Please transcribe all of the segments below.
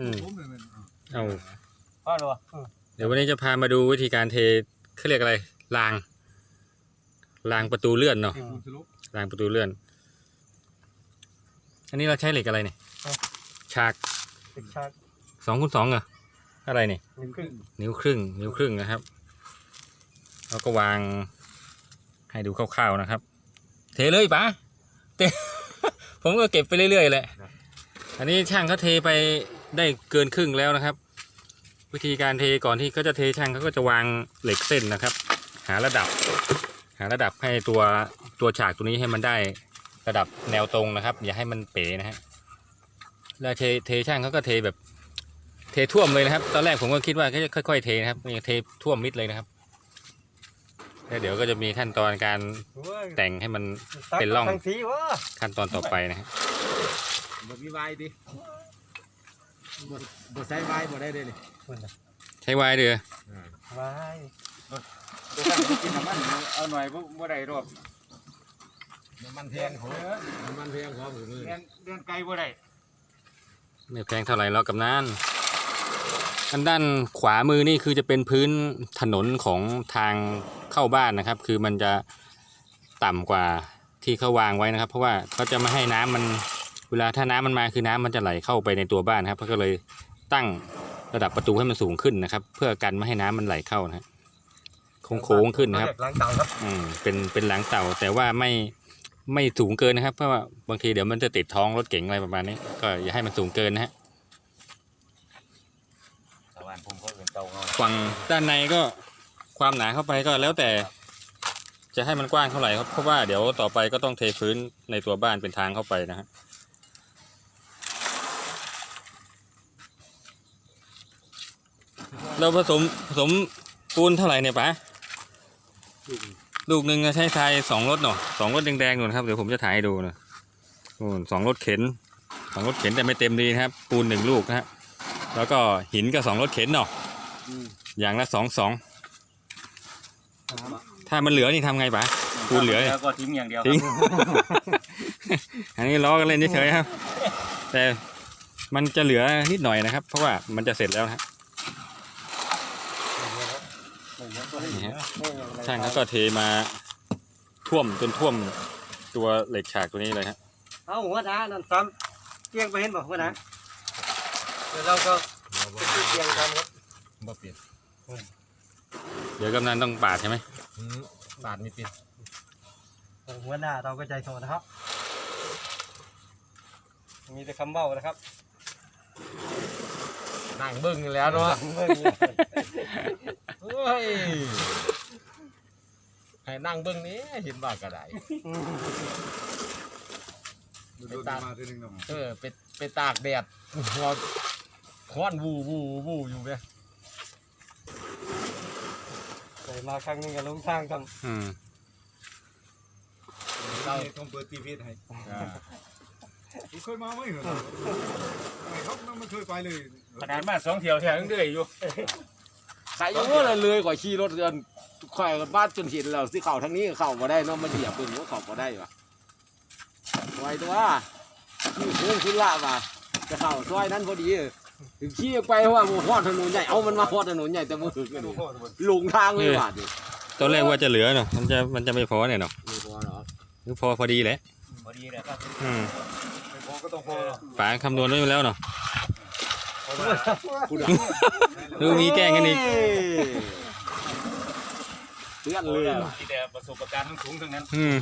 อืมผมเลยมันเอาพ่อหรอเดี๋ยววันนี้จะพามาดูวิธีการเทเขาเรียกอะไรรางรางประตูเลื่อนเนาะที่คุณสรุปรางประตูเลื่อน อันนี้เราใช้เหล็กอะไรเนี่ยฉากติดชาร์จสองคูณสองเหรออะไรเนี่ยหนึ่งครึ่ง นิ้วครึ่ง นิ้วครึ่งนะครับ แล้วก็วางให้ดูคร่าวๆนะครับ เทเลยปะเทผมก็เก็บไปเรื่อยๆแหละ อันนี้ช่างเขาเทไป ได้เกินครึ่งแล้วนะครับ วิธีการเทก่อนที่เขาจะเทช่างเขาก็จะวางเหล็กเส้นนะครับ หาระดับ หาระดับให้ตัวตัวฉากตัวนี้ให้มันได้ระดับแนวตรงนะครับ อย่าให้มันเป๋นะฮะแล้วเทเทช่างเขาก็เทแบบ เทท่วมเลยนะครับ ตอนแรกผมก็คิดว่าก็จะค่อย ๆ เทนะครับนี่เทท่วมมิดเลยนะครับแล้วเดี๋ยวก็จะมีขั้นตอนการแต่งให้มันเป็นร่องทั้งทีวะขั้นตอนต่อไปนะฮะบ่ มีไว้ดิบ่บ่ใช้ไว้บ่ได้เด้นี่ใช้ไวายเดือไว้ตัวสั่งกินน้ำมันเอาหน่อยบ่บ่ได้รอบน้ำมันแพงของน้ำมันแพงของผมเรียนเรียนไกลบ่ได้ไม่แพงเท่าไหร่หรอกกับนั้นอันด้านขวามือนี่คือจะเป็นพื้นถนนของทางเข้าบ้านนะครับ คือมันจะต่ำกว่าที่เขาวางไว้นะครับ เพราะว่าเขาจะไม่ให้น้ำมัน เวลาถ้าน้ำมันมาคือน้ำมันจะไหลเข้าไปในตัวบ้านครับเขาก็เลยตั้งระดับประตูให้มันสูงขึ้นนะครับ เพื่อกันไม่ให้น้ำมันไหลเข้านะฮะโค้งๆขึ้นนะครับล้างเตาครับอืมเป็นเป็นหลังเต่าแต่ว่าไม่ไม่สูงเกินนะครับ เพราะว่าบางทีเดี๋ยวมันจะติดท้องรถเก๋งอะไรประมาณนี้ ก็อย่าให้มันสูงเกินนะฮะชาวบ้านผมเขาเอิ้นเตาเงาฝั่งด้านในก็ความหนาเข้าไปก็แล้วแต่ จะให้มันกว้างเท่าไหร่ครับเพราะว่าเดี๋ยวต่อไปก็ต้องเทพื้นในตัวบ้านเป็นทางเข้าไปนะฮะ เราผสมผสมปูนเท่าไหร่เนี่ยปะลูกหนึ่งใช้ทรายสองรถเนาะสองรถแดงๆนู่นครับเดี๋ยวผมจะถ่ายให้ดูนะนู่นสองรถเข็นสองรถเข็นแต่ไม่เต็มดีนะครับ ปูนหนึ่งลูกนะฮะแล้วก็หินก็สองรถเข็นเนาะอย่างละสองสองถ้ามันเหลือนี่ทำไงปะปูนเหลือเนี่ยแล้วก็ทิ้งอย่างเดียวทิ้งอันนี้ล้อกันเล่นเฉยๆครับ แต่มันจะเหลือนิดหน่อยนะครับ เพราะว่ามันจะเสร็จแล้วนะฮะนี่ฮะ ช่างเขาก็เทมาท่วมจนท่วมตัวเหล็กฉากตัวนี้เลยฮะเอาหัวหน้านั่นซ้ำเตียงไปเห็นบอกหัวหน้าเดี๋ยวเราก็ไปซื้อเตียงกันครับบ่เปลี่ยนเดี๋ยวกำนันต้องปาดใช่ไหมอืมบาทไม่เปลี่ยนหัวหน้าเราก็ใจโสดนะครับ มีแต่คำเบ้านะครับนั่งเบิ่งอยู่แล้วเนาะเมื่อกี้เฮ้ย ให้นั่งเบิ่งนี้เห็นว่าก็ได้ดูดูมาทีนึงเนาะเออไปไปตากแดดหัวค้อนวูวูวูอยู่เว้ยเคยมาครั้งหนึงกับลุงช่างทอืมเราต้องเปิดทีวีให้อ่าคุณเคยมาไหมเหรอไม่เขาไม่เคยไปเลยขนาดมาสองเที่ยวแถวยังเดือยอยู่ ใครยังว่าเลยข่อยขี่รถเดิน ข่อยบ้านจนเห็นแล้วสิเข่าทางนี้เข้ามาได้เนาะมันเหยียบเบิ่งว่าเข้ามาได้ปะไว้ตัวขี่โค้งขึ้นละว่ะจะเข้าซอยนั้นพอดีถึงขี่ไปว่าหมู่ฮอดถนนใหญ่เอามันมาฮอดถนนใหญ่แต่มือกันดูนี่พ่อทุกคนลงทางเลยว่ะดิตอนแรกว่าจะเหลือเนาะมันจะมันจะไม่พอเนี่ยเนาะไม่พอหรอกหรือพอพอดีแหละพอดีเลยครับอืมไม่พอก็ต้องพอป๋าคำนวณไว้แล้วเนาะคุณดูมีแกล้งกันอีก เตือนเลยว่ะที่แต่ประสบการณ์ทั้งสูงทั้งนั้นอืม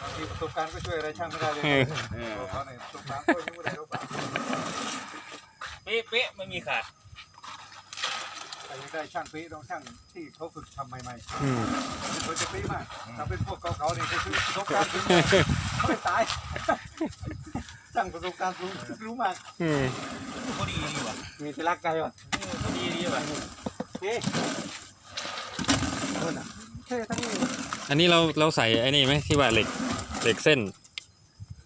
บางทีประสบการณ์ก็ช่วยอะไรช่างไม่ได้เลยเออเออเขาเนี่ยประสบการณ์ก็ช่วยได้หรือเปล่าเป๊ะเป๊ะไม่มีขาดแต่ยังได้ช่างปีต้องช่างที่เขาฝึกทำใหม่อืมๆเขาจะปีมากถ้าเป็นพวกเก่าๆนี่เขาคือประสบการณ์สูงเขาไม่ตายช่างประสบการณ์สูงรู้มากอืมพอดีดีว่ะำมีที่รักไกลว่ะเออพอดีดีว่ะนี่ นู่นน่ะเท่ทั้งนี้อันนี้เราเราใส่ไอ้นี่ไหมที่ว่าเหล็กเหล็กเส้น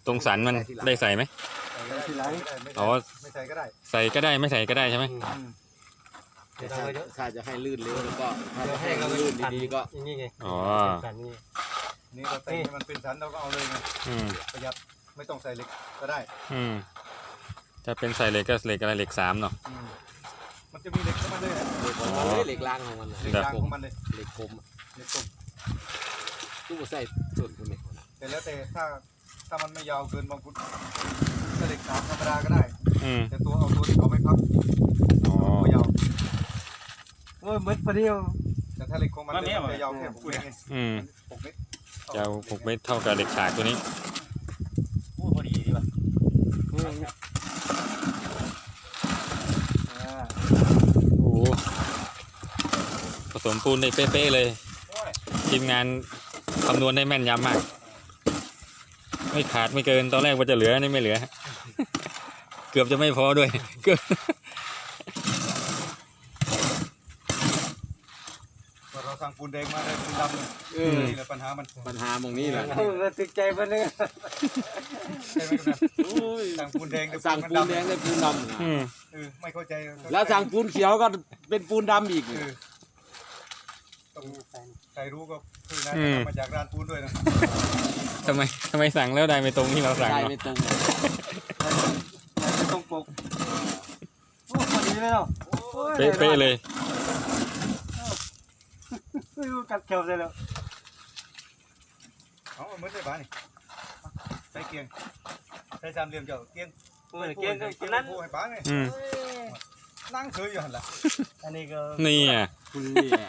ตรงสันมันได้ใส่ไหมใส่ทีหลังไม่อ๋อไม่ใส่ก็ได้ใส่ก็ได้ไม่ใส่ก็ได้ใช่ไหมเดี๋ยวเราเยอะถ้าจะให้ลื่นเร็วแล้วก็ถ้าเดี๋ยวจะให้ให้เราลื่นปั่นดีๆก็อย่างนี้ไงอ๋อปั่นนี่นี่เราแต่งให้มันเป็นสันเราก็เอาเลยไงอืมประหยัดไม่ต้องใส่เหล็กก็ได้ อืมถ้าเป็นใส่เหล็กก็เหล็กอะไรเหล็กสามเนาะ อืม มันจะมีเหล็กของมันเลยอะเหล็กของมันเลยเหล็กรางของมันน่ะเหล็กครับยางของมันเลยเหล็กคมอะเหล็กกลมตู้ใส่ส่วนคนนี้แต่แล้วแต่ถ้าถ้ามันไม่ยาวเกินบางคนก็เหล็กสามธรรมดาก็ได้อืมแต่ตัวเอาตัวที่เขาไม่พับอ๋อก็ยาวโอ้ยมืดพอดีวแต่ถ้าเหล็กของมันเนี่ยมันจะยาวแค่หกเมตรเองอืมหกเมตรจะเอาหกเมตรเท่ากับเหล็กฉากตัวนี้ โอ้พอดีดีว่ะ อ่า โอ้โหผส มปูนได้เป๊ะๆเลยโอ้ยทีมงานคำนวณได้แม่นยำมาก ไม่ขาดไม่เกินตอนแรกว่าจะเหลือนี่ไม่เหลือ เกือบจะไม่พอด้วยเกือบพอเราสั่งปูนแดงมาได้ปูนดำเลยเออนี่แหละปัญหามันปัญหาหมองนี้แหละเออติดใจเพิ่นเลยใช่ไหมครับโอ้ยสั่งปูนแดงได้สั่งมันปูนดำแดงได้ปูนดำนะอืมเออไม่เข้าใจแล้วสั่งปูนเขียวก็เป็นปูนดำอีกเออ ต้องใครรู้ก็คือนะอืม มาจากร้านปูนด้วยนะทำไมทำไมสั่งแล้วได้ไม่ตรงที่เราสั่งได้เนาะไม่ตรงไม่ต้องปกโอ้พอดีเลยเนาะโอ้ยเป๊ะๆเลยไม่รู้กัดเขียวเลยแล้วเอาเหมือนได้บ้านนี่ใส่เกียงใส่สามเหลี่ยมเจ้าเกียงโอ้ยเกียงก็กินนั้นพูให้บ้านนี่อืม นั่งเฉยอยู่หันละอันนี้ก็นี่อะคุณนี่แหละ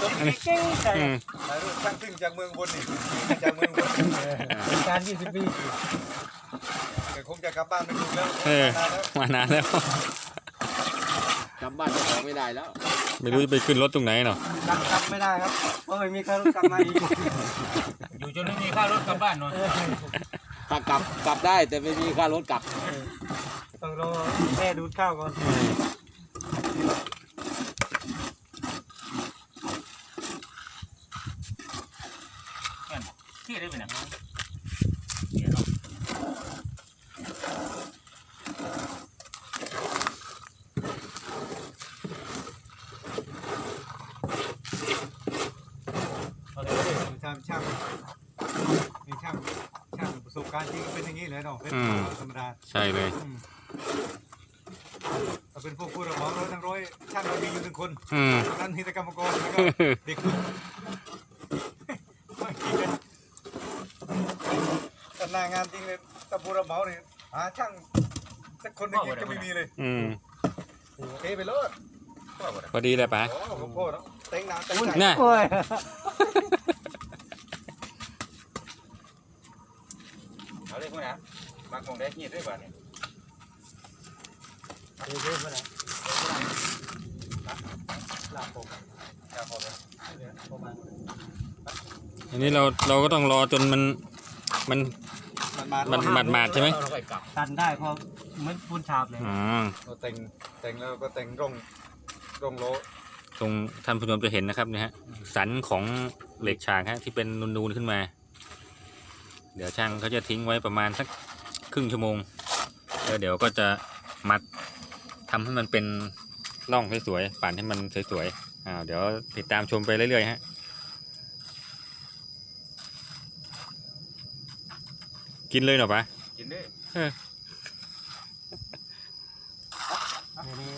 ต้มเก่งใจอืมถ่ายรูปช่างตึ้งจากเมืองบนนี่จากเมืองบนเป็นการ20ปีแต่คงจะกลับบ้านไม่ถูกแล้วเออนานแล้วมานานแล้วกลับบ้านเจ้าของไม่ได้แล้ว ไม่รู้จะไปขึ้นรถตรงไหนเนาะกลับกลับไม่ได้ครับเพราะไม่มีใครรู้กลับมาอีกอยู่จนไม่มีค่ารถกลับบ้านเนาะถ้ากลับกลับได้แต่ไม่มีค่ารถกลับ ต้องรอแม่ดูดข้าวก่อน อืม ที่ได้ไปไหนเดี๋ยวเนาะ ช่างช่างมีช่างช่างประสบการณ์จริงเป็นอย่างนี้เลยเนาะเป็นธรรมดา ใช่เลย อืมถ้าเป็นพวกผู้รับเหมาร้อยทั้งร้อยช่างเรามีอยู่หนึ่งคน นั่นนิตกรรมกรแล้วก็เด็กฝึกแต่หน้างานจริงเลยถ้าผู้รับเหมาเนี่ยหาช่างสักคนหนึงยังจะไม่มีเลยอืมเทไปเลยพอดีเลยปะ โอ้หพ่อเนาะเต็งหนาเต็งใจน่ะ โอ้ยเอาเลยพวกนะบางของได้ที่ด้วยบ้านเนี่ยเดี๋ยวๆไปนะลาบผม ครับผม ประมาณ อันนี้เราเราก็ต้องรอจนมันมันมันมามันหมาดๆใช่ไหมเราค่อยกลับตันได้เพราะเหมือนปูนฉาบเลยอ๋อเราแต่งแต่งแล้วก็แต่งร่องร่องโลตรงท่านผู้ชมจะเห็นนะครับเนี่ยฮะสันของเหล็กฉากฮะที่เป็นนูนๆขึ้นมา เดี๋ยวช่างเขาจะทิ้งไว้ประมาณสักครึ่งชั่วโมงแล้วเดี๋ยวก็จะมัดทำให้มันเป็น ร่องสวยๆปั่นให้มันสวยๆอ่าเดี๋ยวติดตามชมไปเรื่อยๆฮะกินเลยเหรอปะกินได้อันนี้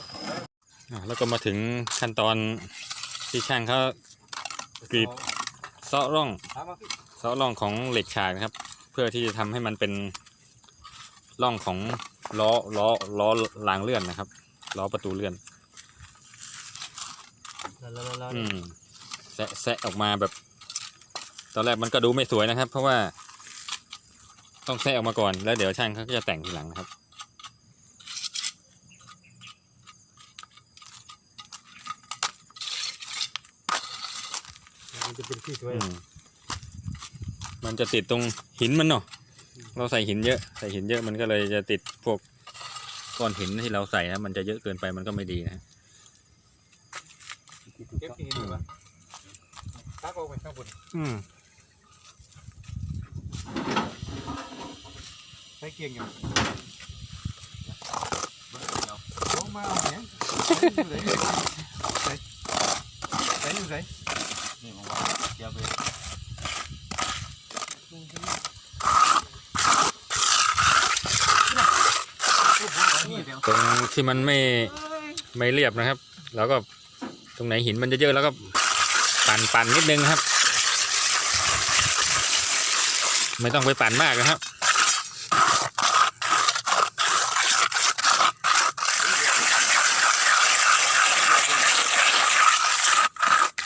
อ่าแล้วก็มาถึงขั้นตอนที่ช่างเขากรีบเซาะร่องถามมาพี่เซาะร่องของเหล็กฉากนะครับ เพื่อที่จะทำให้มันเป็นร่องของล้อล้อล้อรางเลื่อนนะครับล้อประตูเลื่อน แล้วแล้วแล้วอืมแซะแซะออกมาแบบ ตอนแรกมันก็ดูไม่สวยนะครับ เพราะว่า ต้องแซะออกมาก่อนแล้วเดี๋ยวช่างเขาก็จะแต่งทีหลังนะครับ มันจะเป็นที่สวยอืมมันจะติดตรงหินมันเนาะเราใส่หินเยอะ ใส่หินเยอะมันก็เลยจะติดพวกก้อนหินที่เราใส่นะมันจะเยอะเกินไปมันก็ไม่ดีนะ เก็บที่นี่ดีกว่าตักเอาไปข้างบนอืมใช้เกียงอยู่โอ้มาเอาเนี่ยใส่อยู่ไหนใส่อยู่ไหนนี่ผมว่าเดี๋ยวไปเตรงที่มันไม่ไม่เรียบนะครับ แล้วก็ ตรงไหนหินมันจะเยอะแล้วก็ปั่นปั่นนิดนึงครับ ไม่ต้องไปปั่นมากนะครับ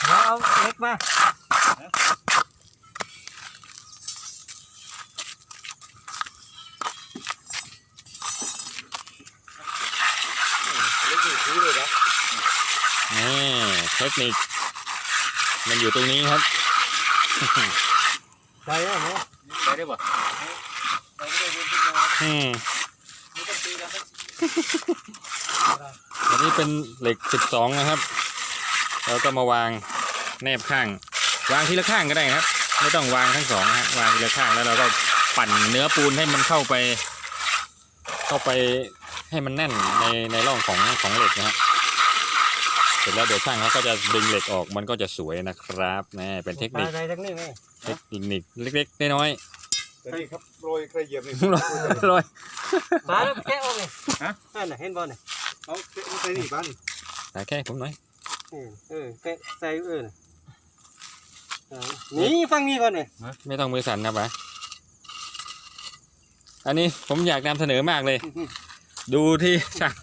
เอาเล็กมา นี่เท คนิค มันอยู่ตรงนี้ครับใส่เอาเนาะใช้ได้บ่อืมอันนี้เป็นเหล็ก12นะครับ เราก็มาวางแนบข้าง วางทีละข้างก็ได้ครับ ไม่ต้องวางทั้งสองนะฮะวางทีละข้างแล้วเราก็ปั่นเนื้อปูนให้มันเข้าไป เข้าไปให้มันแน่นในในร่องของของเหล็กนะครับ เสร็จแล้วเดี๋ยวช่างเขาก็จะดึงเหล็กออกมันก็จะสวยนะครับนี่เป็นเทคนิคใส่ทั้งนี้ไหมเทคนิคเล็กๆน้อยแต่นี่ครับโรยใครเหยียบนี่ๆโรยมาแล้วแกะออกเลยนั่นน่ะเห็นบ่เนี่ยเอาใส่นี่บ้านนี่ใส่แค่ผมหน่อยเออเออแกะใส่เออน่ะเออนี่ฟังนี่ก่อนเนี่ยไม่ต้องมือสั่นนะปะอันนี้ผมอยากนำเสนอมากเลย ดูที่ช่าง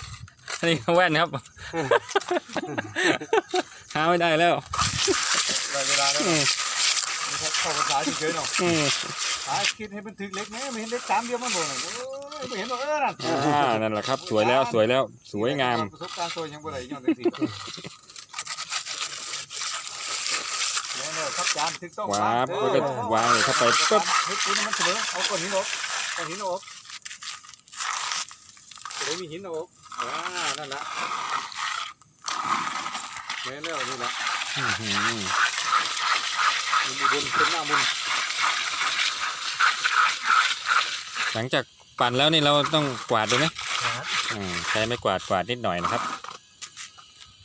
อันนี้แว่นครับ หาไม่ได้แล้วได้เวลาแล้วอืมนี่ครับเข้าภาษาเฉยๆเนาะอืมหาคิดให้มันถึงเล็กแม่ไม่เห็นเล็กสามเดียวมันบ่นโอ้ยไม่เห็นหรอกเออนั่นอ่านั่นแหละครับสวยแล้วสวยแล้วสวยงามประสบการณ์ตัวยังบ่ได้ย้อนจังซี่แล้วเนี่ยครับจานถึงต้องว้าบแล้วก็วางเลยเข้าไปปุ๊บเฮ้ยปูนมันเสมอเอาก้อนหินออกก้อนหินออกจะ ได้มีหินออกอ่านั่นละแม่นแล้วนี่ละอื้อหือมันมีบนเป็นหน้ามุนหลังจากปั่นแล้วนี่เราต้องกวาดด้วยไหมอืมใช้ไม่กวาดกวาดนิดหน่อยนะครับ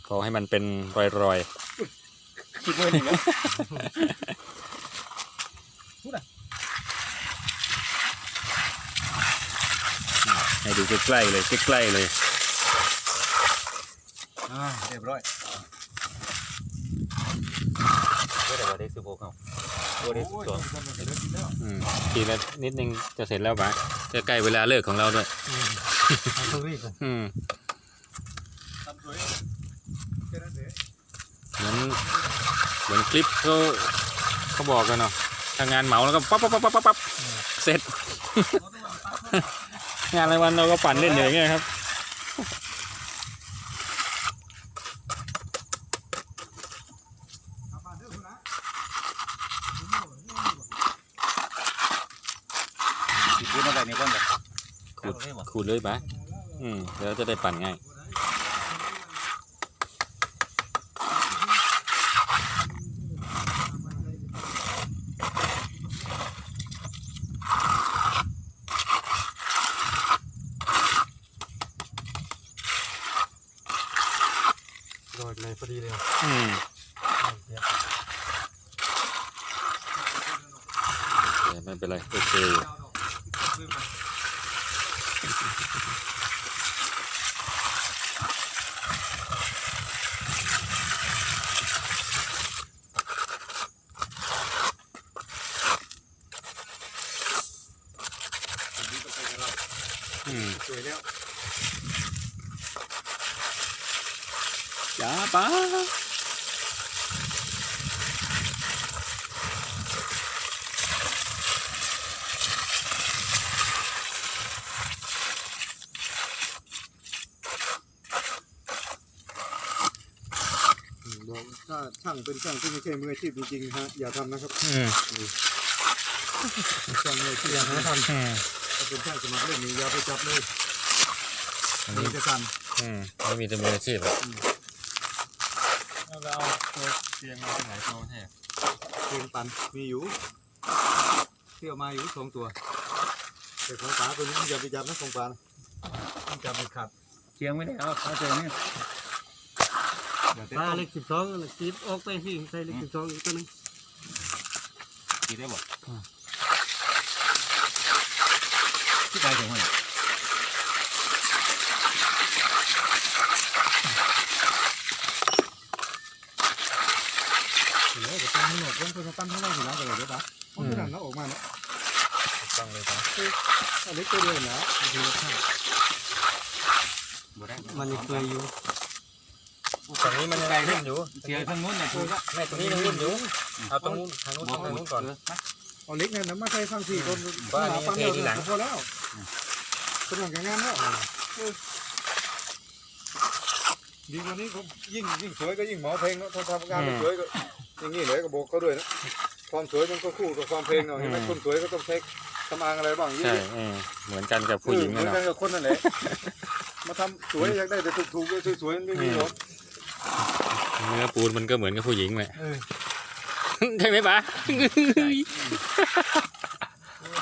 พอให้มันเป็นรอยคิดว่าอย่างนั้น ให้ดูใกล้ๆเลยใกล้ๆเลยอ่าเรียบร้อยก็แต่ว่าได้ซื้อโบเขาตัวได้โอ้ยตัวมันเป็นเรื่องที่แล้วอืมทีละนิดนึงจะเสร็จแล้วปะจะใกล้เวลาเลิกของเราด้วยเอาตัววิ่งก่อนอืมทำสวยแค่นั้นเองเหมือนเหมือนคลิปเขาเขาบอกกันเนาะทางงานเหมาแล้วก็ปั๊บปั๊บปั๊บปั๊บปั๊บเสร็จ งานรายวันเราก็ปั่นเล่นอย่างเงี้ยครับสิพูดอะไรนี่ก่อนเลยขูดขูดเลยปะอืมเดี๋ยวจะได้ปั่นง่าย โดดเลยพอดีเลย อืมโอเคไม่เป็นไรโอเคอยู่อืม ส วยแล้วจ้าป้าอืมบอกถ้าช่างเป็นช่างที่ไม่ใช่มืออาชีพจริงๆฮะอย่าทำนะครับอืมช่างมืออาชีพอย่าทำอืมถ้าเป็นช่างสมัครเล่นนี่อย่าไปจับเลย อันมืนี้อจะสั่นอืมไม่มีแต่มืออาชีพอะเราเอาตัวเตียงมาไหนตัวแท้เพลงปันมีอยู่เที่ยวมาอยู่สองตัวแต่ของป๋าตัวนี้อย่าไปจับนะของป๋านะมันจับมันขาดเตียงไม่ได้เอาเอาตัวนี้อย่าเตะถ้าต้องเล็กสิบสองจีบออกไปสิใส่เล็กสิบสองอีกตัวหนึงกินได้บ่ที่ไปถึงมัน เดี๋ยวจะ ตั้งให้หมดต้องจะตั้งให้เราอยู่แล้วกันเลยเดี๋ยวปะเพราะขนาดนั้นออกมาเนาะต้องเลยครับอันนี้ตัวเดียวนะทีละข้างมันยังเคยอยู่ฝั่งนี้มันยังนิ่มอยู่เสียทางนู้นน่ะถูกละแม่ตรงนี้ยังนิ่มอยู่เอาตรงนู้นทางนู้นทางนู้นก่อนเอาเล็กเนี่ยน้ำมาใส่ฟังสี่คนบ้านนี้เทเดียทีหลังพอแล้วเป็นหลังงานแล้วดีกว่านี้ผมยิ่งยิ่งสวยก็ยิ่งหมอเพลงเนาะทำงานสวยก็ อย่างนี้เลยก็บอกเขาด้วยนะความสวยมันก็คู่กับความเพลงเนาะเห็นไหมคนสวยก็ต้องใช้ทำอางอะไรบ้างเยใช่อะเออเหมือนกันกับผู้หญิงเหมืนั่อนนแหกัละนกับคนนั่นแหละมาทำสวยอยากได้แต่ถูกๆก็สวยๆไม่มีหรอกเนื้อปูนมันก็เหมือนกับผู้หญิงแหละใช่ไหมป๋า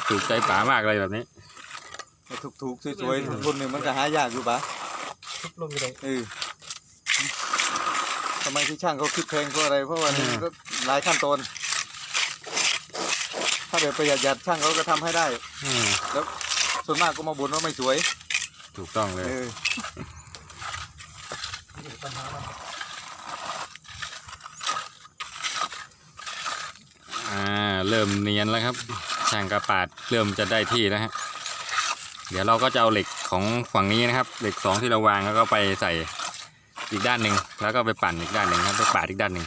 ถูกใจป๋ามากเลยแบบนี้ถูกๆสวยๆคนหนึ่งมันก็หายากอยู่ปะทุบลงไปเลยเออทำไมที่ช่างเขาคิดแพงเพราะอะไร เพราะว่านี่มันก็หลายขั้นตอน ถ้าแบบประหยัดยัดช่างเขาก็ทำให้ได้ อืมส่วนมากก็มาบ่นว่าไม่สวย ถูกต้องเลย เออ อ่าเริ่มเนียนแล้วครับช่างกระปาดเริ่มจะได้ที่แล้วฮะเดี๋ยวเราก็จะเอาเหล็กของฝั่งนี้นะครับ เหล็กสองที่เราวางแล้วก็ไปใส่ อีกด้านหนึ่งแล้วก็ไปปั่นอีกด้านหนึ่งครับไปปาดอีกด้านหนึ่ง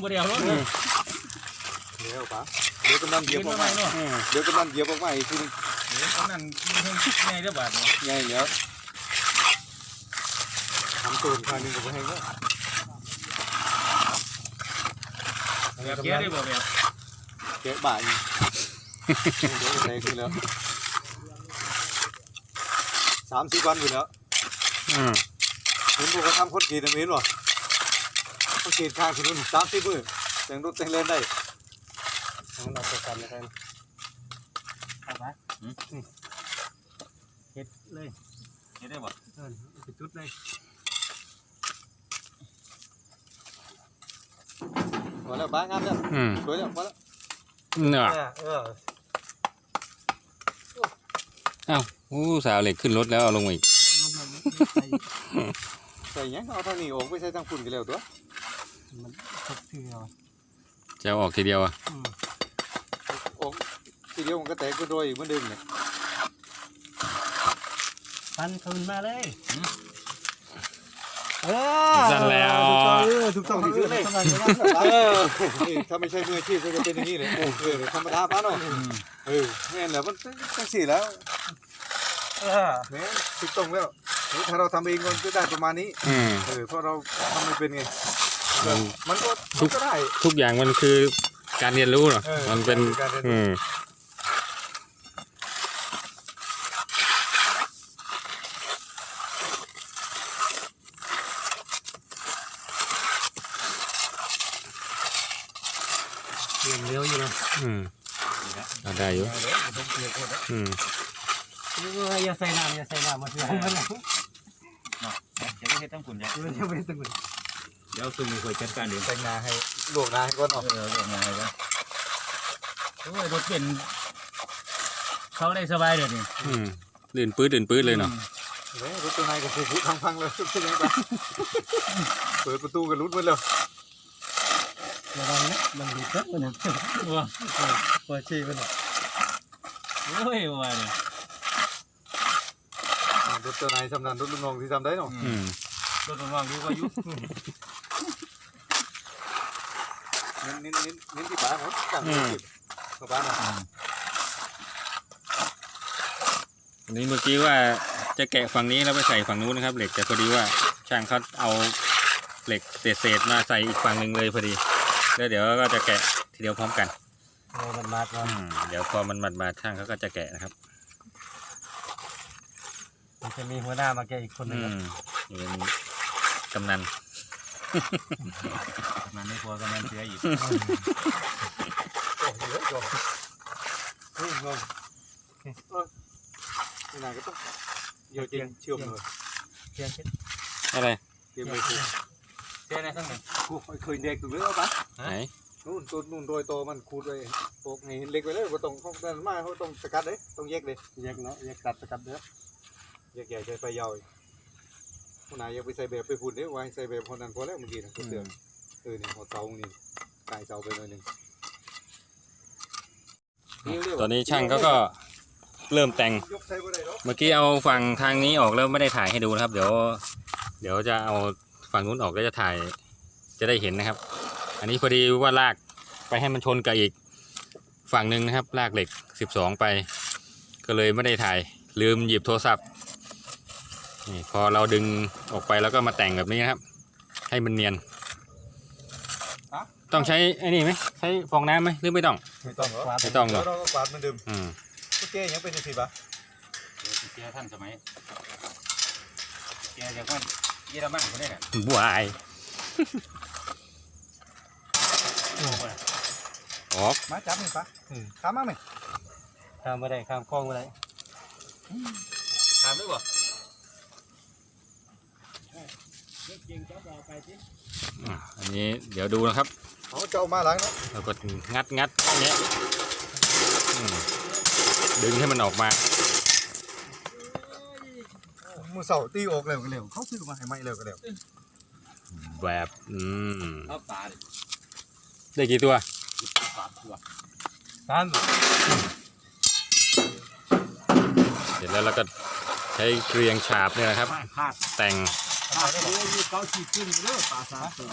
บ่ได้เอารถเดี๋ยวปะเดี๋ยวกำลังเหยียบออกมาเนาะเดี๋ยวกำลังเหยียบออกมาอีกทีนึงอันนั้นเพิ่งคิดไงเด้อบาดนี้ไงเดี๋ยวทำตูนครั้งหนึงก็บ่ให้ก็แบบเกียร์ได้บ่แบบเจ๊บ่ายนี่เดี๋ยวใส่ขึ้นแล้ว สามสี่วันอยู่แล้วอืมเห็นพวกเขาทำคนกรีดน่ะเห็นบ่เขากรีดข้างถนนสามสี่มือแต่งรถแต่งเล่นได้มันเอาไปกันนะครับเอาไปเฮ็ดเลยเกียร์ได้บ่เออเอาไปจุดเลยพอแล้วบ้างามแล้วอืมสวยแล้วพอแล้วเนาะเออเออ เอ้า อู้สาวเหล็กขึ้นรถแล้วเอาลงมาอีกลงมาไม่ใส่ใส่หยังเอาทางนี้ออกไม่ใช่ทางฝุ่นกันแล้วตัวมันทุบเทื่อจะเอาออกทีเดียวอะอืมออกทีเดียวมันก็แตกก็โดยอีกเหมือนเดิมเนี่ยปันคืนมาเลยเอสั่นแล้ว ถูกต้องที่สุดเลยเออนี่ถ้าไม่ใช่มืออาชีพก็จะเป็นอย่างนี้เลยเออธรรมดาป้าเนาะเออแม่นแหละมันตั้งสี่แล้ว เออแม่นถูกต้องแล้วถ้าเราทำเองมันก็ได้ประมาณนี้อืม เออเพราะเราทำไม่เป็นไงมันมันก็ทุมันก ก็ได้ ทุกอย่างมันคือการเรียนรู้เนาะเออมันเป็นการเรียนรู้ อืมเลี้ยวอยู่นะอืมเอาได้อยู่อืมเออ อย่าใส่น้ำอย่าใส่น้ำมาเถื่อนมันนะเดี๋ยวไปเฮ็ดทั้งคุณจ้ะมันจะเป็นตัวเดี๋ยวซึ่งมีคนจัดการเองแต่งนาให้ลวกนาให้ก่อนออกเออเรื่องงานอะไรกันโอ้ยรถเป็นเขาได้สบายเดี๋ยวนี้อืมลื่นปื้ดลื่นปื้ดเลยเนาะเฮ้ยรถตัวไหนกับผู้พังๆเลยเป็นยังไงเปิดประตูกันรุดหมดเลยระวังนะมันดีครับมันนะว้าเปิดชีมันนะโอ้ยว่าเนี่ย รถตัวไหนทำนันรถลุงน้องที่ทำได้เนาะอืมรถว่างดูก็ยุบเน้นเน้นเน้นเน้นที่บ้านเนาะตั้งที่กับบ้านเนาะอันนี้เมื่อกี้ว่าจะแกะฝั่งนี้แล้วไปใส่ฝั่งนู้นนะครับ เหล็กแต่พอดีว่าช่างเขาเอาเหล็กเศษๆมาใส่อีกฝั่งหนึ่งเลยพอดีแล้วเดี๋ยวก็จะแกะทีเดียวพร้อมกัน โอ้มันมาดว่าอืมเดี๋ยวพอมันมาดๆช่างเขาก็จะแกะนะครับ จะมีหัวหน้ามาแกอีกคนหนึอืงนะมนี่เป็นกำนันมันไม่พอกันนั่นเสียอีกโอ้เยอะกว่าเฮ้ยงงเออนี่นายก็ต้องเยอะจริงเชื่อมเลยเพียงแค่อะไรเชื่อมเลยคือเสียในทั้งหนึ่งกูเคยเด็กตัวเลือกปะไหนนู่นตัวนู่นโดยโตมันขูดไว้ปกให้เห็นเล็กไปเลยว่าต้องเขาเดินมาเขาต้องสกัดเลยต้องแยกเลยแยกเนาะแยกตัดสกัดเด้อ แยกใหญ่ใจไปยาวอีกคนไหนอยากไปใส่แบบไปพูดเด้อไว้ใส่แบบคนนั้นพอแล้วเมื่อกี้นะคนเดือนเออนี่หัวเสานี่กายเสาไปหน่อยหนึงตอนนี้ช่างเขาก็เริ่มแต่งยกใส่บ่ได้หรอกเมื่อกี้เอาฝั่งทางนี้ออกแล้วไม่ได้ถ่ายให้ดูนะครับ เดี๋ยว เดี๋ยวจะเอาฝั่งนู้นออกแล้วจะถ่ายจะได้เห็นนะครับ อันนี้พอดีว่าลากไปให้มันชนกับอีกฝั่งหนึ่งนะครับ ลากเหล็กสิบสองไป ก็เลยไม่ได้ถ่าย ลืมหยิบโทรศัพท์ นี่พอเราดึงออกไปแล้วก็มาแต่งแบบนี้นะครับ ให้มันเนียน ต้องใช้ไอ้นี่ไหมใช้ฟองน้ำไหมหรือไม่ต้อง ไม่ต้องหรอกไม่ต้องหรอกเราก็กวาดเหมันเดิมอืมโอเคยังเป็นจังซี่ปะเจ้าท่านสมัยแกจะว่าเยอรมันคนนี้น่ะบวายออกมาจับนี่ปะข้ามมาไหมข้ามบ่ได้ข้ามคลองบ่ได้ถามด้วยบ่ อะอันนี้เดี๋ยวดูนะครับเอาเจ้ามาหลังเนาะเราก็งัดงัดเนี้ยอืมดึงให้มันออกมา มือเสาตีออกเร็วก็เร็วเขาซื้อมาให้ไหมเร็วก็เร็วแบบอืมเอาปลาดิได้กี่ตัวปลาตัวตามเสร็จแล้วเราก็ใช้เกรียงฉาบเนี่ยนะครับขาดแต่ง ขาดเลยอยู่เก้าขีดขึ้นเด้อปลาสามตัว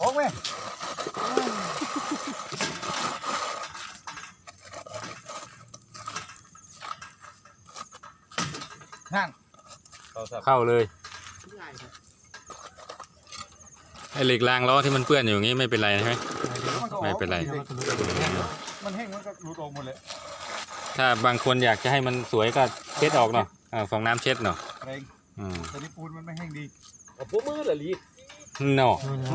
ออกไหมนั่นเข้าเลยไอเหล็กรางล้อที่มันเปื้อนอยู่อย่างนี้ไม่เป็นไรใช่ไหม ไม่เป็นไร มันแห้งมันก็หลุดออกหมดเลย ถ้าบางคนอยากจะให้มันสวยก็เช็ดออกเนาะอ่าฟองน้ำเช็ดเนาะแรงอืมแต่นี่ปูนมันไม่แห้งดีเอาพวกมือละลีดเนาะ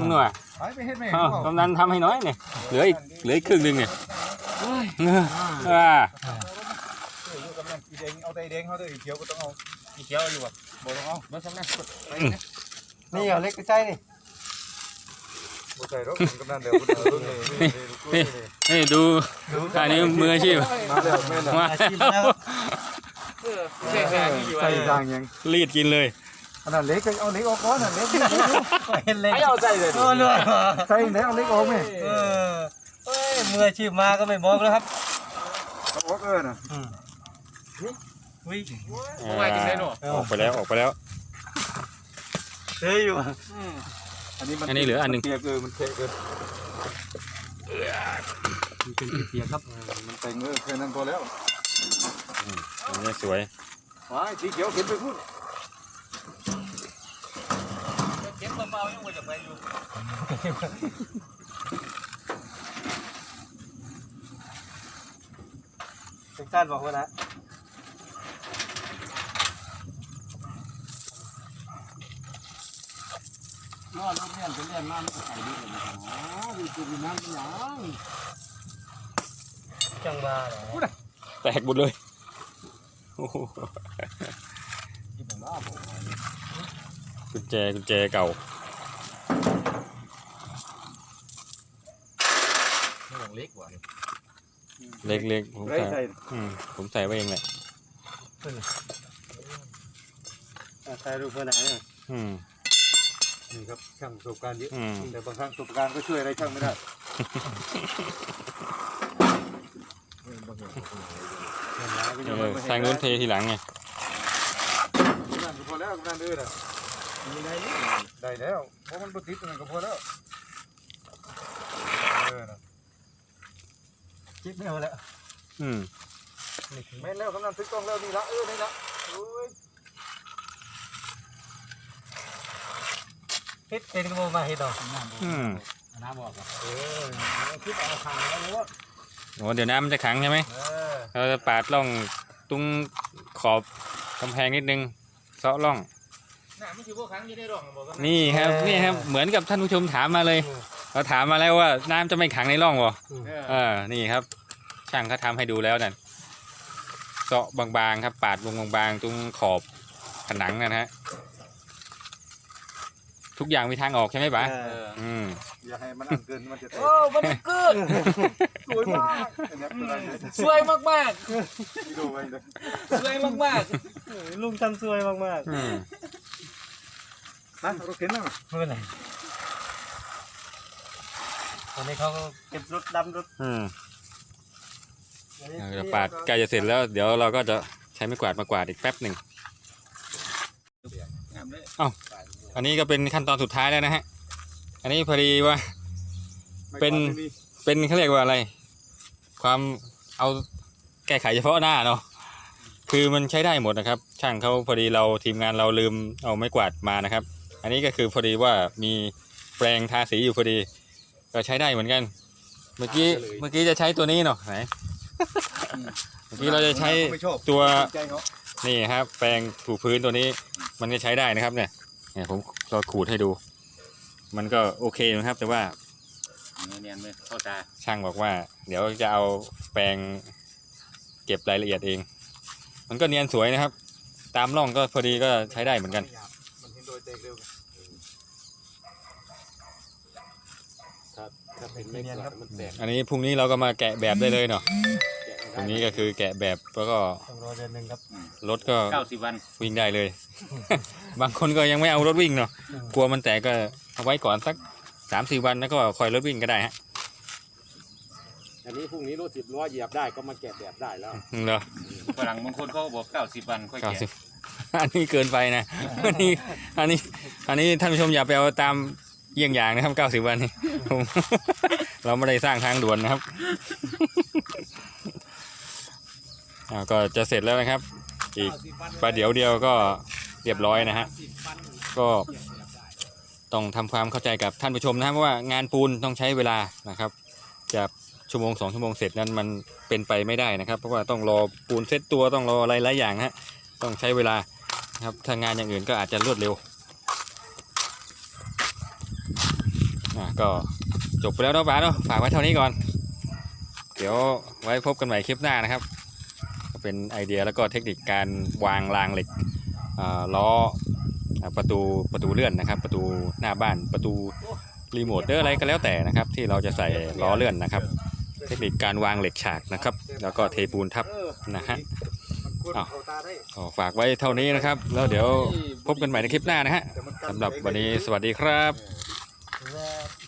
เนาะไปไม่เห็นไหมอ้าวกำนันทำให้น้อยเนี่ยเหลืออีกเหลืออีกครึ่งหนึงเนี่ยอ่าเอออยู่กำลังอีแดงเอาแต่อีแดงเขาเด้ออีเขียวก็ต้องเอามีเขียวอยู่บ่บ่ต้องเอาบ่สำนักไปนะนี่เอาเล็กไปใส่นี่บ่ใส่หรอกกำนันเดี๋ยวบ่ต้องเอาเลยนี่นี่นี่ นี่ดูอันนี้มืออาชีพมาแล้วแม่นมาอาชีพแล้วใช่ใช่ใส่ทางยังรีดกินเลยอันนั้นเล็กเอาเล็กออกก่อนอันเล็กเห็นเล็กให้เอาใจเลยโอ้เลือดใส่ไหนเอาเล็กออกไหมเออเอ้ยมืออาชีพมาก็ไม่บอกแล้วครับออกเออน่ะวิ่งอ่าออกไปแล้วออกไปแล้วเฮ้ยอยู่อันนี้มันอันนี้เหลืออันหนึ่งเกเออมันเทะเกิน มันเป็นเปียกครับมันแต่งเออแค่นั้นพอแล้วอันนี้สวยว้ายสีเขียวเข็นไปพูดเก็บเบาๆยังบ่จะไปอยู่เป็นสั้นบอกว่านะนอนรถเรียนไปเรียนมามันก็ใส่ดีเลยนะอ๋อดูจุดน้ำเป็นหยัง จังมาเหรอแตกหมดเลยโอ้โหที่ผมว่าผมกุญแจกุญแจเก่าไม่ต้องเล็กกว่าเล็กๆผมไรใส่ใส่อืมผมใส่ไว้เองแหละอะถ่ายรูปเพื่อนไหนเนี่ยอืมนี่ครับช่างประสบการณ์เยอะอืมแต่บางครั้งประสบการณ์ก็ช่วยอะไรช่างไม่ได้ เออทางนู้นเททีหลังไงกำนันก็พอแล้วกำนันเออน่ะได้แล้วเพราะมันบ่ติดนั่นก็พอแล้วเออน่ะจิ๊บไม่เอาแล้วอืมแม่นแล้วกำนันถึกต้องแล้วนี่ละเออนี่ละโอ้ยเฮ็ดเป็นกระโบมาเฮ็ดดอกอืมน้ำบอกว่าเออคิดเอาขังแล้วรู้ว่า โอ้เดี๋ยวน้ำมันจะขังใช่ไหมเออเราจะปาดร่องตรงขอบกำแพงนิดนึงเซาะร่อง น้ำมันสิบ่ขังอยู่ในร่องบ่ก็นี่ครับนี่ครับเหมือนกับท่านผู้ชมถามมาเลย เราถามมาแล้วว่าน้ำจะไม่ขังในร่องบ่เออเออนี่ครับ ช่างเขาทำให้ดูแล้วนั่นเซาะบางๆครับ ปาดลงบางๆตรงขอบผนังนะฮะ ทุกอย่างมีทางออกใช่ไหมป๋าเออ อืม อย่าให้มันอันเกินมันจะเตะโอ้มันเกิดสวยมากอันนี้เป็นอะไรเนี่ยสวยมากดูไปเลยๆสวยมากเออลุงทำสวยมากอืมนะรถเข็นนั่งๆไม่เป็นไรตอนนี้เขาก็เก็บรถดำรถอืมอันนี้เดี๋ยวปาดใกล้จะเสร็จแล้ว เดี๋ยวเราก็จะใช้ไม้กวาดมากวาดอีกแป๊บหนึ่ง งามเลยอั นนี้ก็เป็นขั้นตอนสุดท้ายแล้วนะฮะ อันนี้พอดีว่าเป็นเป็นเขาเรียกว่าอะไร ความเอาแก้ไขเฉพาะหน้าเนาะคือมันใช้ได้หมดนะครับ ช่างเขาพอดีเราทีมงานเราลืมเอาไม้กวาดมานะครับ อันนี้ก็คือพอดีว่ามีแปรงทาสีอยู่พอดี ก็ใช้ได้เหมือนกัน เมื่อกี้เมื่อกี้จะใช้ตัวนี้เนาะไหนเมื่อกี้เราจะใช้ไม่ชอบตัวใจเขานี่ครับ แปรงถูพื้นตัวนี้ มันก็ใช้ได้นะครับเนี่ย เนี่ยผมเราขูดให้ดู มันก็โอเคนะครับ แต่ว่าเนียนๆเลยเข้าตาช่างบอกว่า เดี๋ยวจะเอาแปรงเก็บรายละเอียดเอง มันก็เนียนสวยนะครับ ตามร่องก็พอดีก็ใช้ได้เหมือนกันมันเห็นโดยเตะเร็วถ้าเป็นไม่กวาดมันแตกอันนี้พรุ่งนี้เราก็มาแกะแบบได้เลยเนาะแกะ ตรงนี้ก็คือแกะแบบแล้วก็ต้องรอเดือนหนึ่งครับรถก็เก้าสิบวัน วิ่งได้เลย บางคนก็ยังไม่เอารถวิ่งเนาะกลัวมันแตกก็เอาไว้ก่อนสักสามสี่วันแล้วก็คอยรถวิ่งก็ได้ฮะอันนี้พรุ่งนี้รถสิบล้อเหยียบได้ก็มาแกะแบบได้แล้วอืมเหรอฝรั่งบางคนเขาบอกเก้าสิบวันค่อยเก้าแกะสิบอันนี้เกินไปนะอันนี้อันนี้อันนี้ท่านผู้ชมอย่าไปเอาตามเยี่ยงอย่างนะครับเก้าสิบวันนี้ผมเราไม่ได้สร้างทางด่วนนะครับ อ่าก็จะเสร็จแล้วนะครับ อีกประเดี๋ยวเดียวก็เรียบร้อยนะฮะก็ต้องทำความเข้าใจกับท่านผู้ชมนะครับเพราะว่างานปูนต้องใช้เวลานะครับจะชั่วโมงสองชั่วโมงเสร็จนั้นมันเป็นไปไม่ได้นะครับ เพราะว่าต้องรอปูนเซตตัวต้องรออะไรหลายอย่างฮะต้องใช้เวลาครับถ้างานอย่างอื่นก็อาจจะรวดเร็วอะก็จบไปแล้วเนาะป๋าเนาะฝากไว้เท่านี้ก่อน เดี๋ยวไว้พบกันใหม่คลิปหน้านะครับ เป็นไอเดียแล้วก็เทคนิคการวางรางเหล็กล้อประตูประตูเลื่อนนะครับ ประตูหน้าบ้านประตูรีโมทหรืออะไรก็แล้วแต่นะครับ ที่เราจะใส่ล้อเลื่อนนะครับ เทคนิคการวางเหล็กฉากนะครับ แล้วก็เทปูนทับนะฮะมันควรอ้าวเข้าตาได้ก็ฝากไว้เท่านี้นะครับ แล้วเดี๋ยวพบกันใหม่ในคลิปหน้านะฮะสำหรับวันนี้สวัสดีครับ